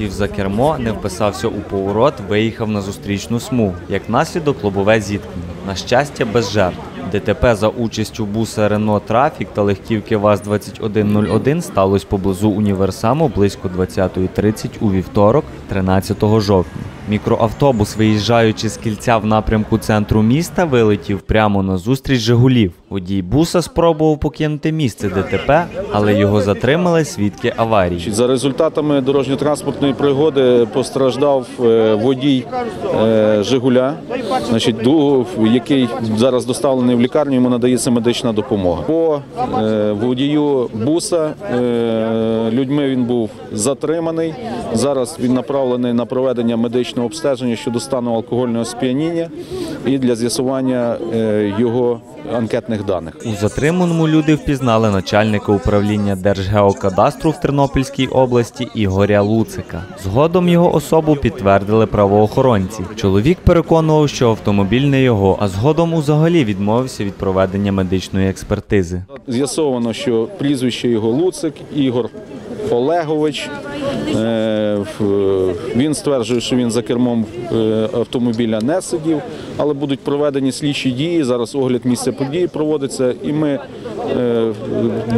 сів за кермо, не вписався у поворот, виїхав на зустрічну смугу. Як наслідок лобове зіткнення. На щастя, без жертв. ДТП за участю буса Рено Трафік та легківки ВАЗ-2101 сталося поблизу універсаму близько 20.30 у вівторок, 13 жовтня. Мікроавтобус, виїжджаючи з кільця в напрямку центру міста, вилетів прямо на зустріч Жигулів. Водій буса спробував покинути місце ДТП, але його затримали свідки аварії. За результатами дорожньо-транспортної пригоди постраждав е, водій е, Жигуля, значить, який зараз доставлений в лікарню, йому надається медична допомога. По е, водію буса людьми він був затриманий. Зараз він направлений на проведення медичного обстеження щодо стану алкогольного сп'яніння і для з'ясування е, його анкетних даних. У затриманому люди впізнали начальника управління Держгеокадастру в Тернопільській області Ігоря Луцика. Згодом його особу підтвердили правоохоронці. Чоловік переконував, що автомобіль не його, а згодом взагалі відмовився від проведення медичної експертизи. З'ясовано, що прізвище його Луцик Ігор Олегович. Е, Він стверджує, що він за кермом е, автомобіля не сидів, але будуть проведені слідчі дії. Зараз огляд місця події проводиться, і ми е,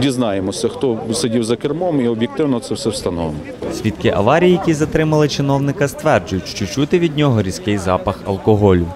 дізнаємося, хто сидів за кермом, і об'єктивно це все встановимо. Свідки аварії, які затримали чиновника, стверджують, що чути від нього різкий запах алкоголю.